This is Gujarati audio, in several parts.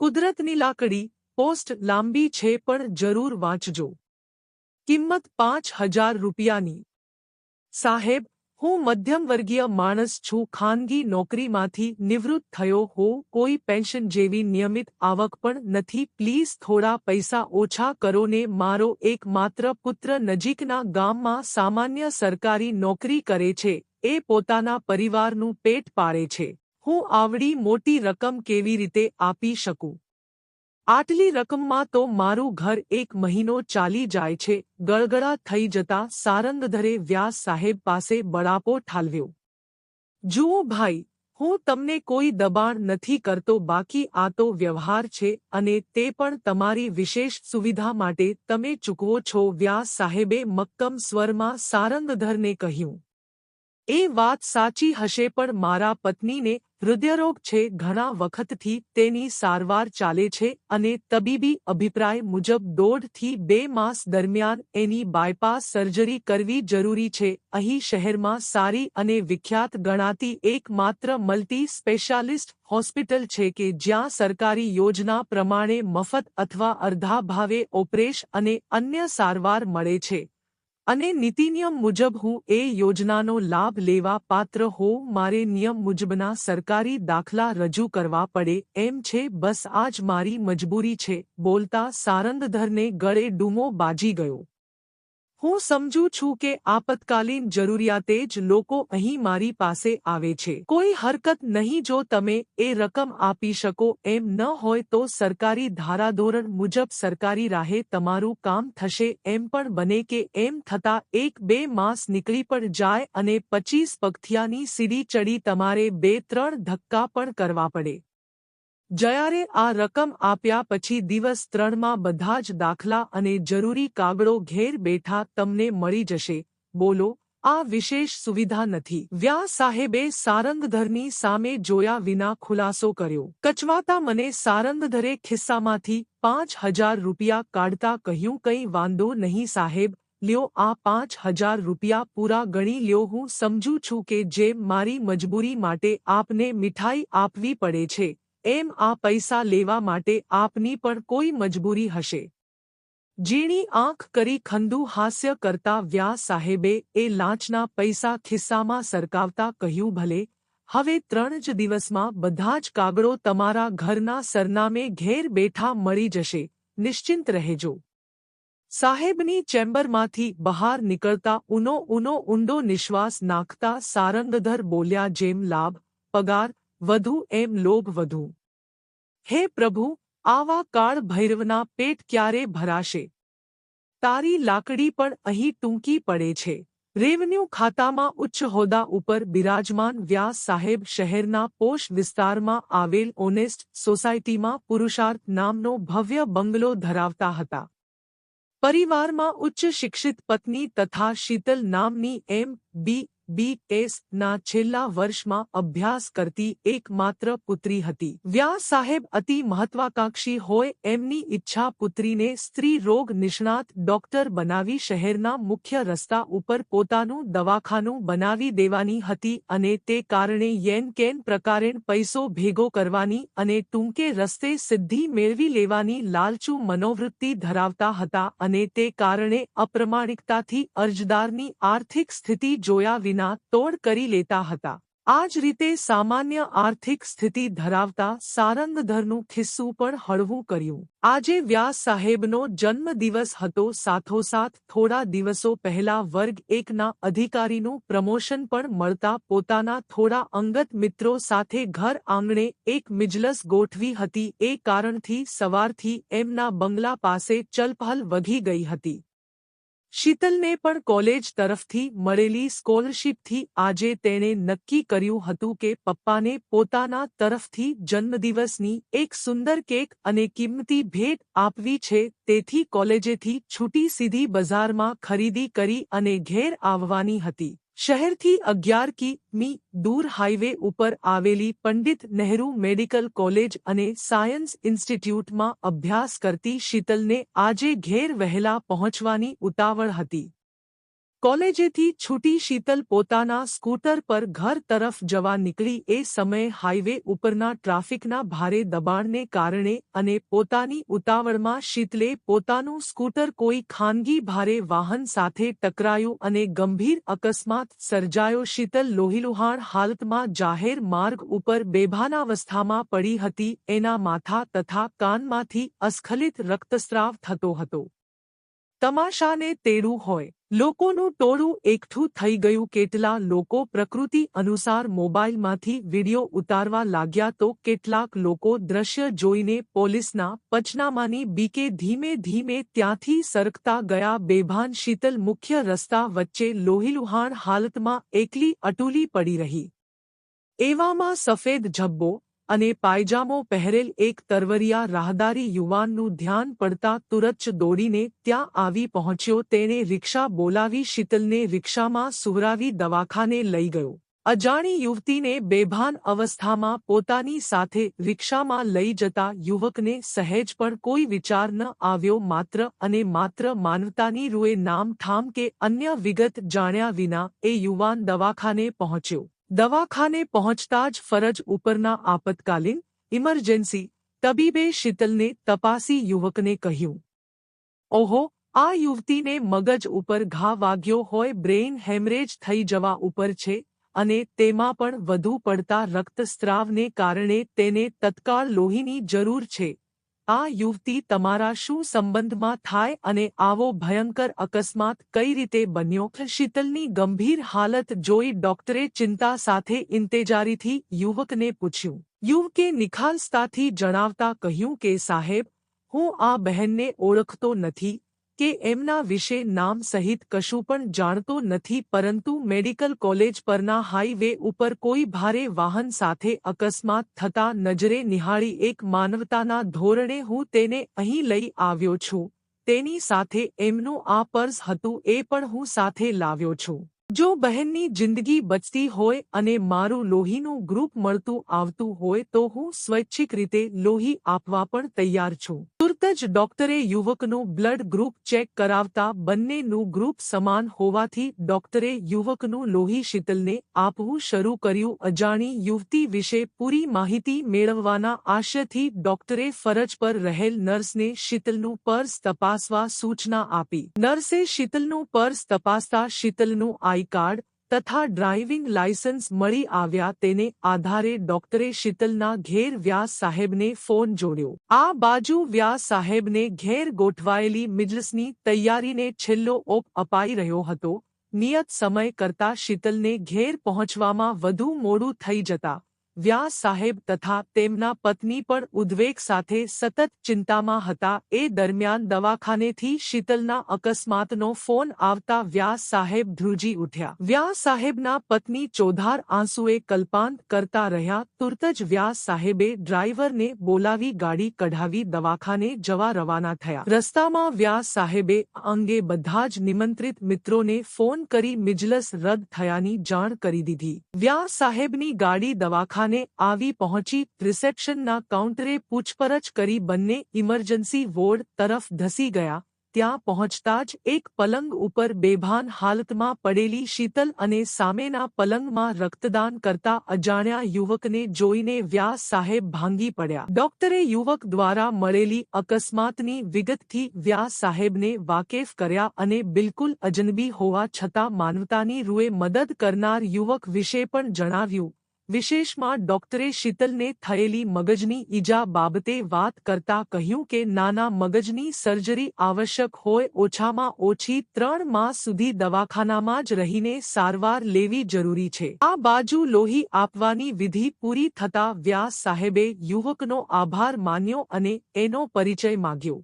કુદરતની લાકડી, પોસ્ટ લાંબી છે પણ જરૂર વાંચજો. કિંમત પાંચ હજાર રૂપિયાની. સાહેબ, હું મધ્યમવર્ગીય માણસ છું, ખાનગી નોકરીમાંથી નિવૃત્ત થયો હો કોઈ પેન્શન જેવી નિયમિત આવક પણ નથી, પ્લીઝ થોડા પૈસા ઓછા કરો ને મારો એકમાત્ર પુત્ર નજીકના ગામમાં સામાન્ય સરકારી નોકરી કરે છે, એ પોતાના પરિવારનું પેટ પાળે છે. હું આવડી મોટી રકમ કેવી રીતે આપી શકું? આટલી રકમમાં તો મારું ઘર એક મહિનો ચાલી જાય છે, ગળગળા થઈ જતા સારંગધરે વ્યાસ સાહેબ પાસે બળાપો ઠાલવ્યો. જુઓ ભાઈ, હું તમને કોઈ દબાણ નથી કરતો, બાકી આ તો વ્યવહાર છે અને તે પણ તમારી વિશેષ સુવિધા માટે તમે ચૂકવો છો, વ્યાસ સાહેબે મક્કમ સ્વરમાં સારંગધરને કહ્યું. એ વાત સાચી હશે, પણ મારા પત્નીને હૃદયરોગ છે ઘણા વખતથી તેની સારવાર ચાલે છે અને તબીબી અભિપ્રાય મુજબ દોઢથી બે માસ દરમિયાન એની બાયપાસ સર્જરી કરવી જરૂરી છે. અહીં શહેરમાં સારી અને વિખ્યાત ગણાતી એકમાત્ર મલ્ટી સ્પેશિયાલિસ્ટ હોસ્પિટલ છે કે જ્યાં સરકારી યોજના પ્રમાણે મફત અથવા અર્ધા ભાવે ઓપરેશ અને અન્ય સારવાર મળે છે. અને નીતિનિયમ મુજબ હું એ યોજનાનો લાભ લેવા પાત્ર હોઉં, મારે નિયમ મુજબના સરકારી દાખલા રજૂ કરવા પડે, એમ છે, બસ આજ મારી મજબૂરી છે, બોલતા સારંગધરને ગળે ડૂમો બાજી ગયો. હું સમજું છું કે આપતકાલીન જરૂરિયાતે જ લોકો અહીં મારી પાસે આવે છે. કોઈ હરકત નહીં જો તમે એ રકમ આપી શકો એમ ન હોય તો સરકારી ધારાધોરણ મુજબ સરકારી રાહે તમારું કામ થશે એમ પણ બને કે એમ થતાં એક બે માસ નીકળી પણ જાય અને પચીસ પગથિયાની સીડી ચડી તમારે બે ત્રણ ધક્કા પણ કરવા પડે. જયારે આ રકમ આપ્યા પછી દિવસ ત્રણમાં બધા જ દાખલા અને જરૂરી કાગળો ઘેર બેઠા તમને મળી જશે. બોલો, આ વિશેષ સુવિધા નથી. વ્યાસ સાહેબે સારંગધરની સામે જોયા વિના ખુલાસો કર્યો. કચવાતા મને સારંગધરે ખિસ્સામાંથી પાંચ હજાર રૂપિયા કાઢતા કહ્યું, કંઈ વાંધો નહીં સાહેબ, લ્યો આ પાંચ હજાર રૂપિયા પૂરા ગણી લ્યો. હું સમજું છું કે જેમ મારી મજબૂરી માટે આપને મીઠાઈ આપવી પડે છે. એમ આ પૈસા લેવા માટે આપની પણ કોઈ મજબૂરી હશે. ઝીણી આંખ કરી ખંદુ હાસ્ય કરતા વ્યાસ સાહેબે એ લાંચના પૈસા ખિસ્સામાં સરકાવતા કહ્યું, ભલે, હવે ત્રણ જ દિવસમાં બધા જ કાગળો તમારા ઘરના સરનામે ઘેર બેઠા મળી જશે. નિશ્ચિંત રહેજો. સાહેબની ચેમ્બરમાંથી બહાર નીકળતા ઉનો ઉનો ઊંડો નિશ્વાસ નાખતા સારંગધર બોલ્યા, જેમ લાભ, પગાર, વધુ એમ લોભ વધુ. હે પ્રભુ, આવા કાળ ભૈરવના પેટ ક્યારે ભરાશે? તારી લાકડી પણ અહીં ટૂંકી પડે છે. રેવન્યુ ખાતામાં ઉચ્ચ હોદ્દા ઉપર બિરાજમાન વ્યાસ સાહેબ શહેરના પોષ વિસ્તારમાં આવેલ ઓનેસ્ટ સોસાયટીમાં પુરુષાર્થ નામનો ભવ્ય બંગલો ધરાવતા હતા. પરિવારમાં ઉચ્ચ શિક્ષિત પત્ની તથા શીતલ નામની એમ બી બી ના છેલ્લા વર્ષમાં અભ્યાસ કરતી એકમાત્ર પુત્રી હતી. વ્યાસ સાહેબ અતિ મહત્વાકાંક્ષી હોય એમની ઈચ્છા પુત્રીને સ્ત્રી રોગ નિષ્ણાત ડોક્ટર બનાવી શહેરના મુખ્ય રસ્તા ઉપર પોતાનું દવાખાનું બનાવી દેવાની હતી અને તે કારણે યેન કેન પ્રકારે પૈસો ભેગો કરવાની અને ટૂંકે રસ્તે સિદ્ધિ મેળવી લેવાની લાલચુ મનોવૃત્તિ ધરાવતા હતા અને તે કારણે અપ્રમાણિકતાથી અરજદારની આર્થિક સ્થિતિ જોયા વિના વિના તોડ કરી લેતા હતા. આ જ રીતે સામાન્ય આર્થિક સ્થિતિ ધરાવતા સારંગધરનું ખિસ્સું પણ હળવું કર્યું. આજે વ્યાસ સાહેબનો જન્મદિવસ હતો. સાથોસાથ થોડા દિવસો પહેલા વર્ગ એકના અધિકારીનું પ્રમોશન પણ મળતા પોતાના થોડા અંગત મિત્રો સાથે ઘર આંગણે એક મિજલસ ગોઠવી હતી. એ કારણથી સવારથી એમના બંગલા પાસે ચલપહલ વધી ગઈ હતી. શીતલને પણ કોલેજ તરફથી મળેલી સ્કોલરશીપથી આજે તેણે નક્કી કર્યું હતું કે પપ્પાને પોતાના તરફથી જન્મદિવસની એક સુંદર કેક અને કિંમતી ભેટ આપવી છે, તેથી કોલેજેથી છૂટી સીધી બજારમાં ખરીદી કરી અને ઘેર આવવાની હતી. શહેરથી અગિયાર કિમી દૂર હાઈવે ઉપર આવેલી પંડિત નહેરુ મેડિકલ કોલેજ અને સાયન્સ ઇન્સ્ટિટ્યૂટમાં અભ્યાસ કરતી શીતલને આજે ઘેર વહેલા પહોંચવાની ઉતાવળ હતી. કોલેજેથી છૂટી શીતલ પોતાના સ્કૂટર પર ઘર તરફ જવા નીકળી એ સમયે હાઈવે ઉપરના ટ્રાફિકના ભારે દબાણને કારણે અને પોતાની ઉતાવળમાં શીતલે પોતાનું સ્કૂટર કોઈ ખાનગી ભારે વાહન સાથે ટકરાયું અને ગંભીર અકસ્માત સર્જાયો. શીતલ લોહીલુહાણ હાલતમાં જાહેર માર્ગ ઉપર બેભાનાવસ્થામાં પડી હતી. એના માથા તથા કાનમાંથી અસ્ખલિત રક્તસ્રાવ થતો હતો. તમાશાને તેડું હોય. લોકોનું ટોળું એકઠું થઈ ગયું. કેટલા લોકો પ્રકૃતિ અનુસાર મોબાઈલમાંથી વિડિયો ઉતારવા લાગ્યા તો કેટલાક લોકો દ્રશ્ય જોઈને પોલીસના પચનામાની બીકે ધીમે ધીમે ત્યાંથી સરકતા ગયા. બેભાન શીતલ મુખ્ય રસ્તા વચ્ચે લોહીલુહાણ હાલતમાં એકલી અટૂલી પડી રહી. એવામાં સફેદ ઝબ્બો અને પાયજામો પહેરેલ એક તરવરિયા રાહદારી યુવાનનું ધ્યાન પડતા તુરત જ દોડીને ત્યાં આવી પહોંચ્યો. તેણે રિક્ષા બોલાવી, શીતલને રિક્ષામાં સુવરાવી, દવાખાને લઈ ગયો. અજાણી યુવતીને બેભાન અવસ્થામાં પોતાની સાથે રિક્ષામાં લઈ જતા યુવકને સહેજ પણ કોઈ વિચાર ન આવ્યો. માત્ર અને માત્ર માનવતાની રૂએ નામ ઠામ કે અન્ય વિગત જાણ્યા વિના એ યુવાન દવાખાને પહોંચ્યો. દવાખાને પહોંચતા જ ફરજ ઉપરના આપતકાલીન ઇમરજન્સી તબીબે શીતલને તપાસી યુવકને કહ્યું, ઓહો, આ યુવતીને મગજ ઉપર ઘા વાગ્યો હોય, બ્રેઇન હેમરેજ થઈ જવા ઉપર છે અને તેમાં પણ વધુ પડતા રક્તસ્ત્રાવને કારણે તેને તત્કાળ લોહીની જરૂર છે. આ યુવતી તમારા શું સંબંધમાં થાય અને આવો ભયંકર અકસ્માત કઈ રીતે બન્યો? શીતલની ગંભીર હાલત જોઈ ડોક્ટરે ચિંતા સાથે ઇંતેજારીથી યુવકને પૂછ્યું. યુવકે નિખાલસતાથી જણાવતા કહ્યું કે, સાહેબ, હું આ બહેનને ઓળખતો નથી. કે એમના વિશે નામ સહિત કશું પણ જાણતો નથી પરંતુ મેડિકલ કોલેજ પરના હાઈવે ઉપર કોઈ ભારે વાહન સાથે અકસ્માત થતા નજરે નિહાળી એક માનવતાના ધોરણે હું તેને અહીં લઈ આવ્યો છું. તેની સાથે એમનું આ પર્સ હતું એ પણ હું સાથે લાવ્યો છું. જો બહેનની જિંદગી બચતી હોય અને મારું લોહીનું ગ્રુપ મળતું આવતું હોય તો હું સ્વૈચ્છિક રીતે લોહી આપવા પણ તૈયાર છું. તુરત જ ડોક્ટરે યુવકનું બ્લડ ગ્રુપ ચેક કરાવતા બંનેનું ગ્રુપ સમાન હોવાથી ડોક્ટરે યુવકનું લોહી શીતલને આપવું શરૂ કર્યું. અજાણી યુવતી વિશે પૂરી માહિતી મેળવવાના આશયથી ડોક્ટરે ફરજ પર રહેલ નર્સને શીતલનું પર્સ તપાસવા સૂચના આપી. નર્સે શીતલનું પર્સ તપાસતા શીતલનું આ આઈ કાર્ડ તથા ડ્રાઇવિંગ લાયસન્સ મળી આવ્યા તેને આધારે ડોક્ટરે શીતલના ઘેર વ્યાસ સાહેબને ફોન જોડ્યો. આ બાજુ વ્યાસ સાહેબને ઘેર ગોઠવાયેલી મિજલસની તૈયારીને છેલ્લો ઓપ અપાઈ રહ્યો હતો. નિયત સમય કરતા શીતલને ઘેર પહોંચવામાં વધુ મોડું થઈ જતા વ્યાસ સાહેબ તથા તેમના પત્ની પણ ઉદ્વેગ સાથે સતત ચિંતામાં હતા. એ દરમિયાન દવાખાનેથી શીતલના અકસ્માતનો ફોન આવતા વ્યાસ સાહેબ ધ્રુજી ઉઠ્યા. વ્યાસ સાહેબના પત્ની ચોધાર આંસુએ કલ્પાંત કરતા રહ્યા. તુરત જ વ્યાસ સાહેબે ડ્રાઈવરને બોલાવી ગાડી કઢાવી દવાખાને જવા રવાના થયા. રસ્તામાં વ્યાસ સાહેબે અંગે બધા જ નિમંત્રિત મિત્રોને ફોન કરી મિજલસ રદ થયાની જાણ કરી દીધી. વ્યાસ સાહેબની ગાડી દવાખાને દવાખાને આવી પહોંચી રિસેપ્શનના કાઉન્ટરે પૂછપરછ કરી બંને ઇમરજન્સી વોર્ડ તરફ ધસી ગયા. ત્યાં પહોંચતા જ એક પલંગ ઉપર બેભાન હાલતમાં પડેલી શીતલ અને સામેના પલંગમાં રક્તદાન કરતા અજાણ્યા યુવકને જોઈને વ્યાસ સાહેબ ભાંગી પડ્યા. ડોક્ટરે યુવક દ્વારા મળેલી અકસ્માતની વિગતથી વ્યાસ સાહેબને વાકેફ કર્યા અને બિલકુલ અજનબી હોવા છતાં માનવતાની રૂએ મદદ કરનાર યુવક વિશે પણ જણાવ્યું. વિશેષમાં ડોક્ટરે શીતલને થયેલી મગજની ઈજા બાબતે વાત કરતા કહ્યું કે નાના મગજની સર્જરી આવશ્યક હોય ઓછામાં ઓછી ત્રણ માસ સુધી દવાખાનામાં જ રહીને સારવાર લેવી જરૂરી છે. આ બાજુ લોહી આપવાની વિધિ પૂરી થતા વ્યાસ સાહેબે યુવકનો આભાર માન્યો અને એનો પરિચય માગ્યો.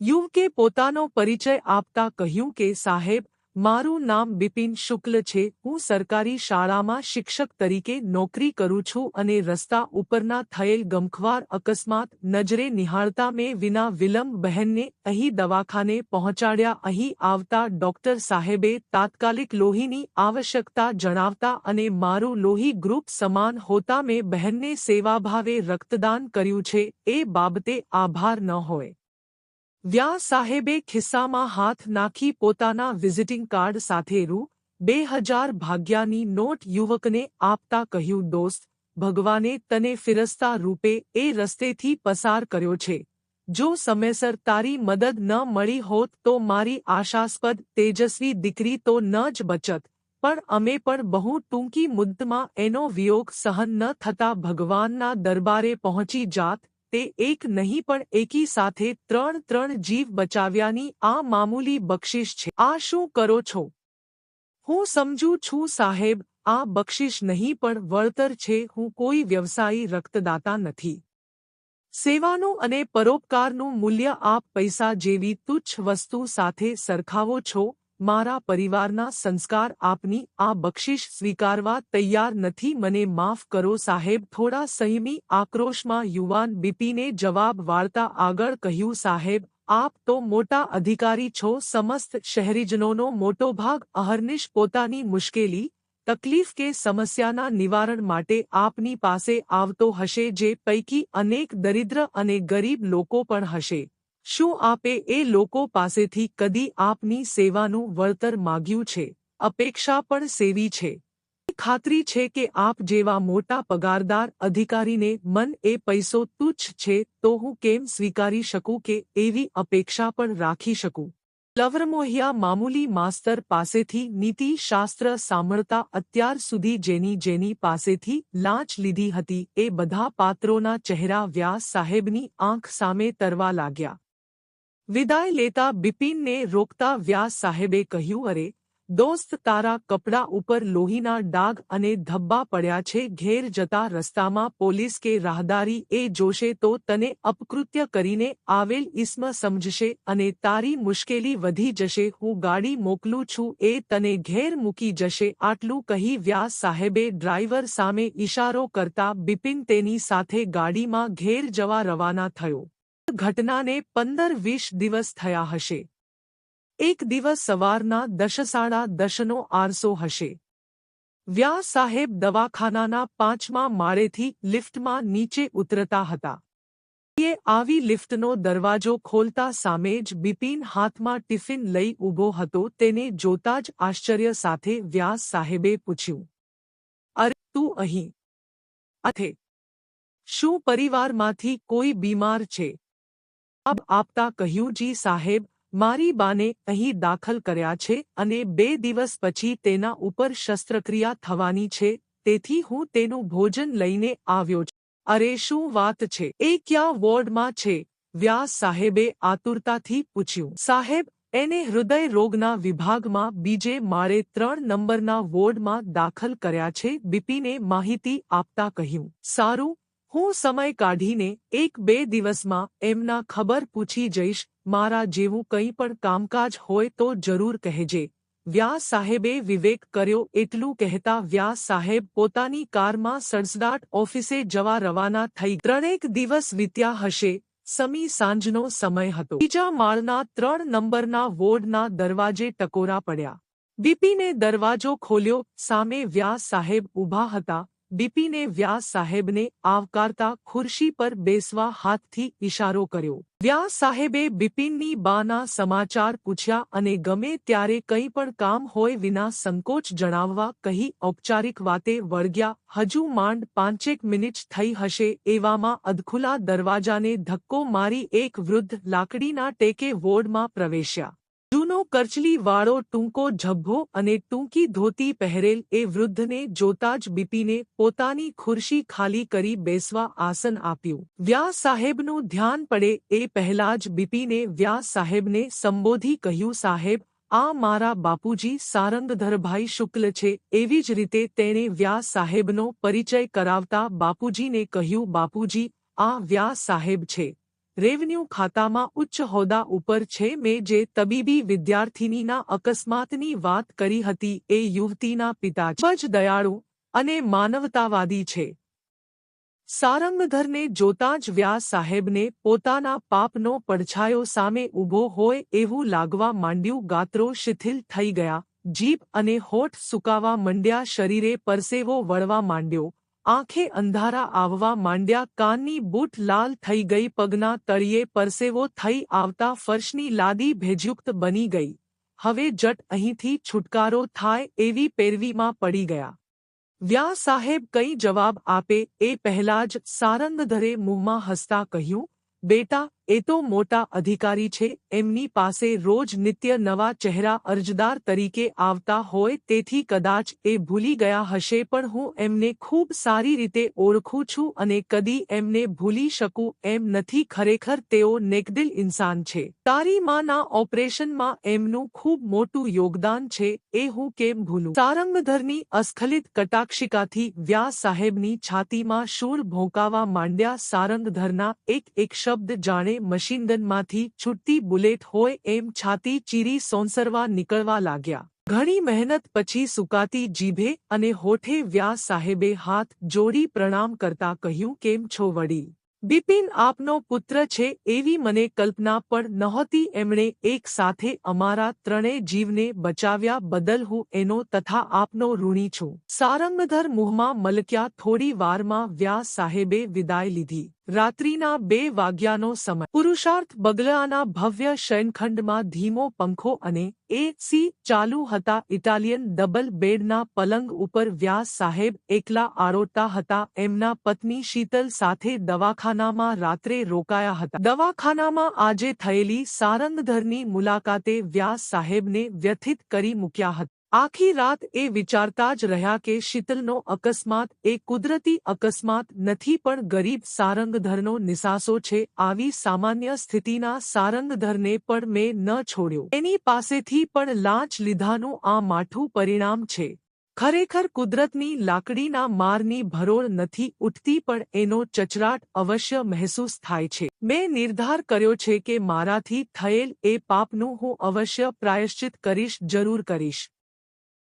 યુવકે પોતાનો પરિચય આપતા કહ્યું કે સાહેબ મારું નામ બિપિન શુક્લ છે. હું સરકારી શાળામાં શિક્ષક તરીકે નોકરી કરું છું અને રસ્તા ઉપરના થયેલ ગમખવાર અકસ્માત નજરે નિહાળતા મેં વિના વિલંબ બહેનને અહીં દવાખાને પહોંચાડ્યા. અહીં આવતા ડોક્ટર સાહેબે તાત્કાલિક લોહીની આવશ્યકતા જણાવતા અને મારું લોહી ગ્રુપ સમાન હોતા મેં બહેનને સેવાભાવે રક્તદાન કર્યું છે. એ બાબતે આભાર ન હોય. વ્યાસ સાહેબે ખિસ્સામાં હાથ નાખી પોતાના વિઝિટિંગ કાર્ડ સાથે રૂ. બે હજાર ભાગ્યાની નોટ યુવકને આપતા કહ્યું, દોસ્ત, ભગવાને તને ફિરસ્તા રૂપે એ રસ્તેથી પસાર કર્યો છે. જો સમયસર તારી મદદ ન મળી હોત તો મારી આશાસ્પદ, તેજસ્વી દીકરી તો ન જ બચત. પણ અમે પણ બહુ ટૂંકી મુદ્દમાં એનો વિયોગ સહન ન થતા ભગવાનના દરબારે પહોંચી જાત. તે એક નહીં પણ એકી સાથે ત્રણ ત્રણ જીવ બચાવ્યાની આ મામૂલી બક્ષિશ છે. આ શું કરો છો? હું સમજું છું સાહેબ, આ બક્ષિશ નહીં પણ વળતર છે. હું કોઈ વ્યવસાયી રક્તદાતા નથી. સેવાનું અને પરોપકારનું મૂલ્ય આપ પૈસા જેવી તુચ્છ વસ્તુ સાથે સરખાવો છો. મારા પરિવારના સંસ્કાર આપની આ બક્ષિશ સ્વીકારવા તૈયાર નથી. મને માફ કરો સાહેબ. થોડા સંયમી આક્રોશમાં યુવાન બીપીને જવાબ વાળતા આગળ કહ્યું, સાહેબ, આપ તો મોટા અધિકારી છો. સમસ્ત શહેરીજનોનો મોટો ભાગ અહર્નિશ પોતાની મુશ્કેલી, તકલીફ કે સમસ્યાના નિવારણ માટે આપની પાસે આવતો હશે, જે પૈકી અનેક દરિદ્ર અને ગરીબ લોકો પણ હશે. શું આપે એ લોકો પાસેથી કદી આપની સેવાનું વળતર માગ્યું છે? અપેક્ષા પણ સેવી છે. ખાતરી છે કે આપ જેવા મોટા પગારદાર અધિકારીને મન એ પૈસો તુચ્છ છે તો હું કેમ સ્વીકારી શકું કે એવી અપેક્ષા પણ રાખી શકું? લવરમોહિયા મામૂલી માસ્તર પાસેથી નીતિ શાસ્ત્ર સાંભળતા અત્યાર સુધી જેની જેની પાસેથી લાંચ લીધી હતી એ બધા પાત્રોના ચહેરા વ્યાસ સાહેબની આંખ સામે તરવા લાગ્યા. વિદાય લેતા બિપિનને રોકતા વ્યાસ સાહેબે કહ્યું, અરે, દોસ્ત, તારા કપડા ઉપર લોહીના ડાઘ અને ધબ્બા પડ્યા છે, ઘેર જતા રસ્તામાં પોલીસ કે રાહદારી એ જોશે તો તને અપકૃત્ય કરીને આવેલ ઇસ્મ સમજશે અને તારી મુશ્કેલી વધી જશે, હું ગાડી મોકલું છું, એ તને ઘેર મૂકી જશે. આટલું કહી વ્યાસ સાહેબે ડ્રાઈવર સામે ઇશારો કરતા બિપિન તેની સાથે ગાડીમાં ઘેર જવા રવાના થયો. ઘટનાને પંદર વીસ દિવસ થયા હશે. એક દિવસ સવારના દશ સાડા દશનો આરસો હશે. વ્યાસ સાહેબ દવાખાનાના પાંચમા માળેથી લિફ્ટમાં નીચે ઉતરતા હતા. એ આવી લિફ્ટનો દરવાજો ખોલતા સામે જ બિપિન હાથમાં ટિફિન લઈ ઊભો હતો તેને જોતા જ આશ્ચર્ય સાથે વ્યાસ સાહેબે પૂછ્યું, અરે, તું અહીં? અથે શું પરિવારમાંથી કોઈ બીમાર છે? જવાબ આપતા કહ્યું, જી સાહેબ, મારી બાને અહીં દાખલ કર્યા છે અને બે દિવસ પછી તેના ઉપર શસ્ત્રક્રિયા થવાની છે, તેથી હું તેનું ભોજન લઈને આવ્યો છું. અરે, શું વાત છે? એ ક્યાં વોર્ડમાં છે? વ્યાસ સાહેબે આતુરતાથી પૂછ્યું. સાહેબ, એને હૃદય રોગના વિભાગમાં બીજે મારે ત્રણ નંબરના વોર્ડમાં દાખલ કર્યા છે, બીપીને માહિતી આપતા કહ્યું. સારું હું સમય કાઢીને એક બે દિવસમાં એમના ખબર પૂછી જઈશ, મારા જેવું કંઈ પણ કામકાજ હોય તો જરૂર કહેજે. વ્યાસ સાહેબે વિવેક કર્યો એટલું કહેતા વ્યાસ સાહેબ પોતાની કારમાં સડસડાટ ઓફિસે જવા રવાના થઈ ત્રણેક દિવસ વીત્યા હશે, સમી સાંજનો સમય હતો. બીજા માળના ત્રણ નંબરના વોર્ડના દરવાજે ટકોરા પડ્યા. બીપીને દરવાજો ખોલ્યો, સામે વ્યાસ સાહેબ ઊભા હતા બીપીને વ્યાસ સાહેબને આવકારતા ખુરશી પર બેસવા હાથથી ઇશારો કર્યો. વ્યાસ સાહેબે બિપિનની બાના સમાચાર પૂછ્યા અને ગમે ત્યારે કંઈ પણ કામ હોય વિના સંકોચ જણાવવા કહી ઔપચારિક વાતે વળગ્યા, હજુ માંડ પાંચેક મિનિટ થઈ હશે એવામાં અધખુલા દરવાજાને ધક્કો મારી એક વૃદ્ધ લાકડીના ટેકે વોર્ડમાં પ્રવેશ્યા. જૂનો કરચલી વાળો ટૂંકો ઝભ્ભો અને ટૂંકી ધોતી પહેરેલ એ વૃદ્ધને જોતા જ બીપીને પોતાની ખુરશી ખાલી કરી બેસવા આસન આપ્યું. વ્યાસ સાહેબનું ધ્યાન પડે એ પહેલા જ બીપીને વ્યાસ સાહેબને સંબોધી કહ્યું, સાહેબ, આ મારા બાપુજી સારંગધરભાઈ શુક્લ છે. એવી જ રીતે તેણે વ્યાસ સાહેબનો પરિચય કરાવતા બાપુજીને કહ્યું, બાપુજી, આ વ્યાસ સાહેબ છે. રેવન્યુ ખાતામાં ઉચ્ચ હોદ્દા ઉપર છે. મેં જે તબીબી વિદ્યાર્થિનીના અકસ્માતની વાત કરી હતી, એ યુવતીના પિતા જ દયાળુ અને માનવતાવાદી છે. સારંગધરને જોતાં જ વ્યાસ સાહેબને પોતાના પાપનો પડછાયો સામે ઊભો હોય એવું લાગવા માંડ્યું. ગાત્રો શિથિલ થઈ ગયા, જીભ અને હોઠ સુકાવા માંડ્યા, શરીરે પરસેવો વળવા માંડ્યો. આંખે અંધારા આવવા માંડ્યા, કાનની બૂટ લાલ થઈ ગઈ, પગના તળિયે પરસેવો થઈ આવતા ફર્શની લાદી ભેજયુક્ત બની ગઈ. હવે જટ અહીંથી છુટકારો થાય એવી પેરવીમાં પડી ગયા. વ્યા સાહેબ કંઈ જવાબ આપે, એ પહેલા જ સારંગધરે મુંહમાં હસતા કહ્યું, બેટા એ તો મોટા અધિકારી છે, એમની પાસે રોજ નિત્ય નવા ચહેરા અરજદાર તરીકે આવતા હોય તેથી કદાચ એ ભૂલી ગયા હશે પણ હું એમને ખૂબ સારી રીતે ઓળખું છું અને કદી એમને ભૂલી શકું એમ નથી, ખરેખર તેઓ નેકદિલ ઇન્સાન છે. તારી માના ઓપરેશનમાં એમનું ખૂબ મોટું યોગદાન છે, એ હું કેમ ભૂલું? સારંગધરની અસ્ખલિત કટાક્ષિકાથી વ્યાસ સાહેબની છાતીમાં શૂળ ભોંકાવા માંડ્યા સારંગધરના એક એક શબ્દ જાણે મશીનગનમાંથી છૂટતી બુલેટ હોય એમ છાતી ચીરી સોંસરવા નીકળવા લાગ્યા. ઘણી મહેનત પછી સુકાતી જીભે અને હોઠે વ્યાસ સાહેબે હાથ જોડી પ્રણામ કરતા કહ્યું, કેમ છો વડી બિપિન આપનો પુત્ર છે એવી મને કલ્પના પણ નહોતી. એમણે એક સાથે અમારા ત્રણેય જીવને બચાવ્યા બદલ હું એનો તથા આપનો ઋણી છું. સારંગધર મુહમાં મલક્યા થોડી વારમાં વ્યાસ સાહેબે વિદાય લીધી. રાત્રિના બે વાગ્યાનો સમય. પુરુષાર્થ બગલાના ભવ્ય શયનખંડમાં ધીમો પંખો અને એ સી ચાલુ હતા. ઇટાલિયન ડબલ બેડના પલંગ ઉપર વ્યાસ સાહેબ એકલા આરોટતા હતા. એમના પત્ની શીતલ સાથે દવાખાનામાં રાત્રે રોકાયા હતા. દવાખાનામાં આજે થયેલી સારંગધરની મુલાકાતે વ્યાસ સાહેબને વ્યથિત કરી મૂક્યા હતા. આખી રાત એ વિચારતા જ રહ્યા કે શીતલનો અકસ્માત એ કુદરતી અકસ્માત નથી પણ ગરીબ સારંગધરનો નિસાસો છે. આવી સામાન્ય સ્થિતિના સારંગધરને પણ મેં ન છોડ્યો. એની પાસેથી પણ લાંચ લીધાનું આ માઠું પરિણામ છે. ખરેખર કુદરતની લાકડીના મારની ભરોળ નથી ઉઠતી પણ એનો ચચરાટ અવશ્ય મહેસૂસ થાય છે. મેં નિર્ધાર કર્યો છે કે મારાથી થયેલ એ પાપનું હું અવશ્ય પ્રાયશ્ચિત કરીશ, જરૂર કરીશ.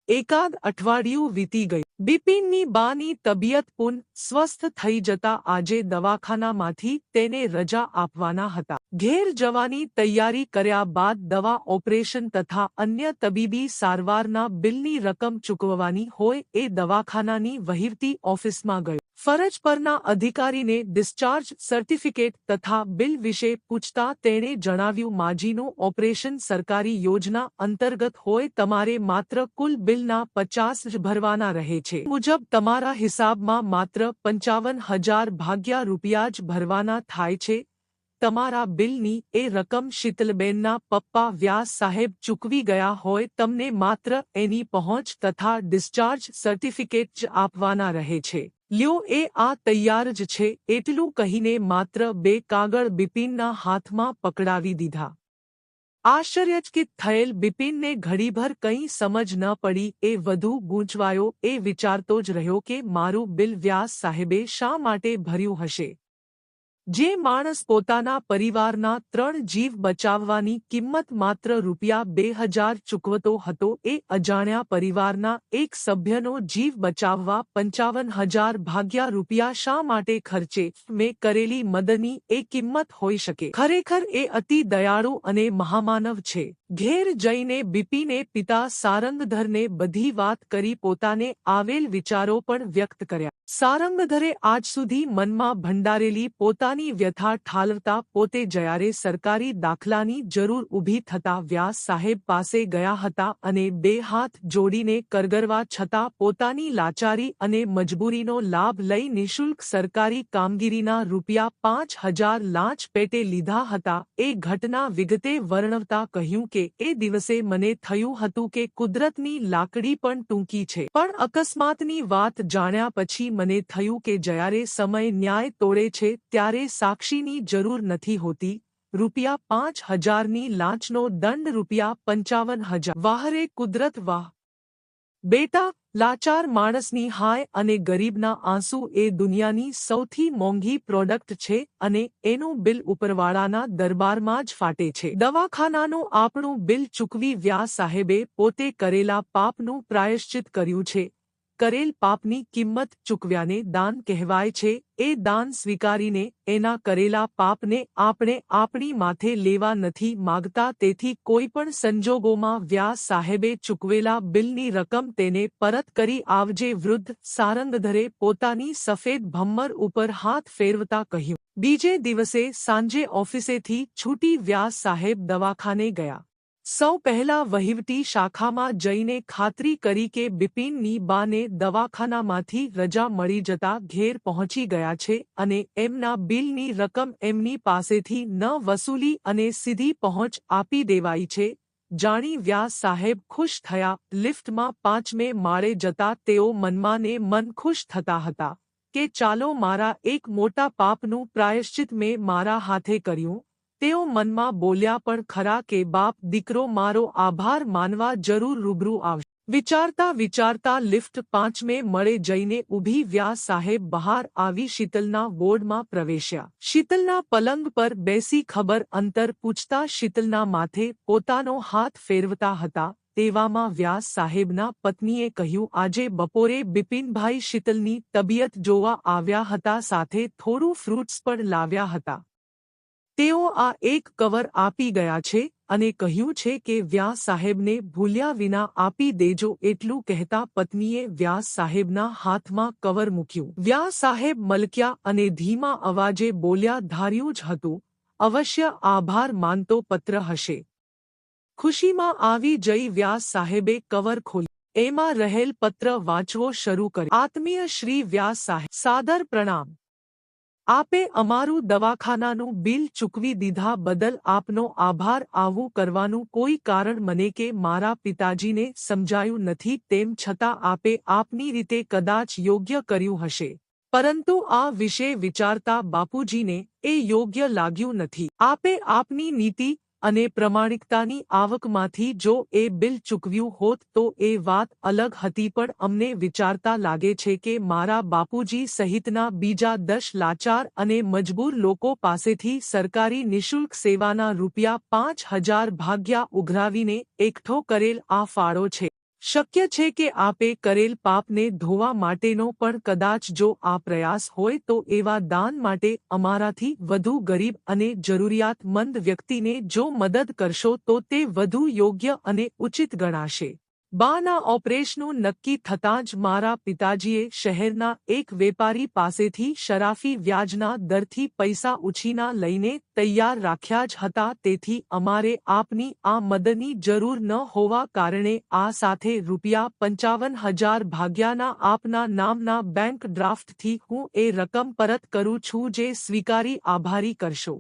એકાદ અઠવાડિયું વીતી ગયું. બિપિનની બાની તબિયત પુન સ્વસ્થ થઈ જતા આજે દવાખાનામાંથી તેને રજા આપવાના હતા. ઘેર જવાની તૈયારી કર્યા બાદ દવા ઓપરેશન તથા અન્ય તબીબી સારવારના બિલની રકમ ચૂકવવાની હોય એ દવાખાનાની વહીવટી ઓફિસમાં ગયો. ફરજ પરના અધિકારીને ડિસ્ચાર્જ સર્ટિફિકેટ તથા બિલ વિશે પૂછતા તેણે જણાવ્યું, માજીનું ઓપરેશન સરકારી યોજના અંતર્ગત હોય તમારે માત્ર કુલ બિલના પચાસ જ ભરવાના રહે છે. મુજબ તમારા હિસાબમાં માત્ર પંચાવન હજાર ભાગ્યા રૂપિયા જ ભરવાના થાય છે. તમારા બિલની એ રકમ શીતલબેનના પપ્પા વ્યાસ સાહેબ ચૂકવી ગયા હોય તમને માત્ર એની પહોંચ તથા ડિસ્ચાર્જ સર્ટિફિકેટ જ આપવાના રહે છે. લ્યો એ આ તૈયાર જ છે એટલું કહીને માત્ર બે કાગળ બિપિનના હાથમાં પકડાવી દીધા. આશ્ચર્યચકિત થયેલ બિપિનને ઘડીભર કંઈ સમજ ન પડી, એ વધુ ગૂંચવાયો, એ વિચારતો જ રહ્યો કે મારું બિલ વ્યાસ સાહેબે શા માટે ભર્યું હશે? જે માણસ પોતાના પરિવારના ત્રણ જીવ બચાવવાની કિંમત માત્ર રૂપિયા બે હજાર ચૂકવતો હતો, એ અજાણ્યા પરિવારના એક સભ્યનો જીવ બચાવવા પંચાવન હજાર ભાગ્યા રૂપિયા શા માટે ખર્ચે? મેં કરેલી મદની એ કિંમત હોઈ શકે. ખરેખર એ અતિ દયાળુ અને મહામાનવ છે. ઘેર જઈને બિપીને પિતા સારંગધરને બધી વાત કરી પોતાને આવેલ વિચારો પણ વ્યક્ત કર્યા. સારંગધરે આજ સુધી મનમાં ભંડારેલી પોતાની વ્યથા ઠાલવતા પોતે જયારે સરકારી દાખલાની જરૂર ઊભી થતા વ્યાસ સાહેબ પાસે ગયા હતા અને બે હાથ જોડીને કરગરવા છતાં પોતાની લાચારી અને મજબૂરીનો લાભ લઈ નિઃશુલ્ક સરકારી કામગીરીના રૂપિયા પાંચ હજાર લાંચ પેટે લીધા હતા. એ ઘટના વિગતે વર્ણવતા કહ્યું કે એ દિવસે મને થયું હતું કે કુદરતની લાકડી પણ ટૂંકી છે. પણ અકસ્માતની વાત જાણ્યા પછી મને થયું કે જ્યારે સમય ન્યાય તોડે છે ત્યારે સાક્ષીની જરૂર નથી હોતી. રૂપિયા પાંચ હજારની લાંચનો દંડ રૂપિયા પંચાવન હજાર. વાહરે કુદરત વાહ. બેટા લાચાર માણસની હાય અને ગરીબના આંસુ એ દુનિયાની સૌથી મોંઘી પ્રોડક્ટ છે અને એનું બિલ ઉપરવાળાના દરબારમાં જ ફાટે છે. દવાખાનાનું આપણું બિલ ચૂકવી વ્યાસ સાહેબે પોતે કરેલા પાપનું પ્રાયશ્ચિત કર્યું છે. કરેલ પાપની કિંમત ચૂકવ્યાને દાન કહેવાય છે. એ દાન સ્વીકારીને એના કરેલા પાપને આપણે આપણી માથે લેવા નથી માગતા. તેથી કોઈપણ સંજોગોમાં વ્યાસ સાહેબે ચૂકવેલા બિલની રકમ તેને પરત કરી આવજે વૃદ્ધ સારંગધરે પોતાની સફેદ ભમ્મર ઉપર હાથ ફેરવતા કહ્યું. બીજે દિવસે સાંજે ઓફિસેથી છૂટી વ્યાસ સાહેબ દવાખાને ગયા. સૌ પહેલા વહીવટી શાખામાં જઈને ખાતરી કરી કે બિપિનની બાને દવાખાનામાંથી રજા મળી જતા ઘેર પહોંચી ગયા છે અને એમના બિલની રકમ એમની પાસેથી ન વસૂલી અને સીધી પહોંચ આપી દેવાઈ છે. જાણી વ્યાસ સાહેબ ખુશ થયા, લિફ્ટમાં પાંચમે માળે જતા તેઓ મનમાને મન ખુશ થતા હતા કે ચાલો મારા એક મોટા પાપનું પ્રાયશ્ચિત મેં મારા હાથે કર્યું. તેઓ મનમાં બોલ્યા પણ ખરા કે, બાપ, દીકરો, મારો આભાર માનવા જરૂર રૂબરૂ આવશે. વિચારતા વિચારતા લિફ્ટ પાંચમે મળે જઈને ઊભી વ્યાસ સાહેબ બહાર આવી શીતલના વોર્ડમાં પ્રવેશ્યા. શીતલના પલંગ પર બેસી ખબર અંતર પૂછતા શીતલના માથે પોતાનો હાથ ફેરવતા હતા. તેવામાં વ્યાસ સાહેબના પત્નીએ કહ્યું, આજે બપોરે બિપિનભાઈ શીતલની તબિયત જોવા આવ્યા હતા, સાથે થોડું ફ્રૂટ્સ પણ લાવ્યા હતા. તેઓ આ એક કવર આપી ગયા છે અને કહ્યું છે કે વ્યાસ સાહેબને ભૂલ્યા વિના આપી દેજો એટલું કહેતા પત્નીએ વ્યાસ સાહેબના હાથમાં કવર મૂક્યું. વ્યાસ સાહેબ મલક્યા અને ધીમા અવાજે બોલ્યા, ધાર્યું જ હતું. અવશ્ય આભાર માનતો પત્ર હશે. ખુશીમાં આવી જઈ વ્યાસ સાહેબે કવર ખોલ્યું એમાં રહેલ પત્ર વાંચવો શરૂ કર્યો. આત્મીય શ્રી વ્યાસ સાહેબ. સાદર પ્રણામ. આપે અમારું દવાખાનાનું બિલ ચૂકવી દીધા બદલ આપનો આભાર. આવું કરવાનું કોઈ કારણ મને કે મારા પિતાજીને સમજાયું નથી, તેમ છતાં આપે આપની રીતે કદાચ યોગ્ય કર્યું હશે. પરંતુ આ વિશે વિચારતા બાપુજીને એ યોગ્ય લાગ્યું નથી. આપે આપની નીતિ અને પ્રમાણિકતાની આવકમાંથી જો એ બિલ ચૂકવ્યું હોત તો એ વાત અલગ હતી પણ અમને વિચારતા લાગે છે કે મારા બાપુજી સહિતના બીજા દસ લાચાર અને મજબૂર લોકો પાસેથી સરકારી નિઃશુલ્ક સેવાના રૂપિયા પાંચ હજાર ભાગ્યા ઉઘરાવીને એકઠો કરેલ આ ફાળો છે. શક્ય છે કે આપે કરેલ પાપને ધોવા માટેનો પણ કદાચ જો આ પ્રયાસ હોય તો એવા દાન માટે અમારાથી વધુ ગરીબ અને જરૂરિયાતમંદ વ્યક્તિને જો મદદ કરશો તો તે વધુ યોગ્ય અને ઉચિત ગણાશે. બાના ઓપરેશનું નક્કી થતાં જ મારા પિતાજીએ શહેરના એક વેપારી પાસેથી શરાફી વ્યાજના દરથી પૈસા ઉછીના લઈને તૈયાર રાખ્યા જ હતા, તેથી અમારે આપની આ મદદની જરૂર ન હોવા કારણે આ સાથે રૂપિયા પંચાવન હજાર ભાગ્યાના આપના નામના બેંક ડ્રાફ્ટથી હું એ રકમ પરત કરું છું જે સ્વીકારી આભારી કરશો.